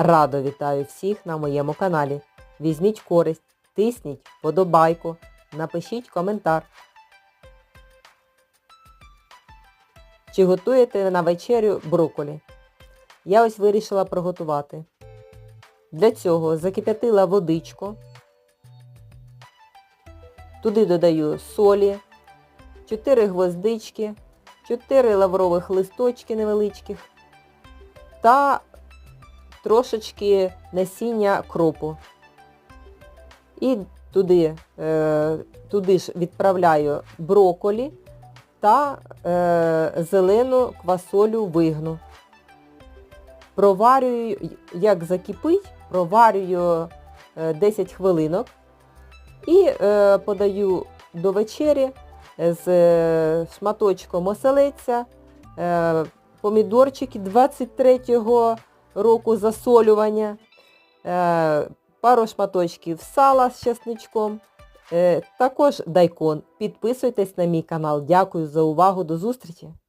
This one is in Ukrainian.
Радо вітаю всіх на моєму каналі. Візьміть користь, тисніть подобайку, напишіть коментар. Чи готуєте на вечерю брокколі? Я ось вирішила приготувати. Для цього закип'ятила водичку. Туди додаю солі, 4 гвоздички, 4 лаврових листочки невеличких та трошечки насіння кропу. І туди, е, туди ж відправляю брокколі та е, зелену квасолю вигну. Проварюю, як закипить, проварюю е, 10 хвилинок і е, подаю до вечері з е, шматочком оселедця, е, помідорчики 23-го року засолювання, е, пару шматочків сала з чесничком, е, також дайкон. Підписуйтесь на мій канал. Дякую за увагу. До зустрічі!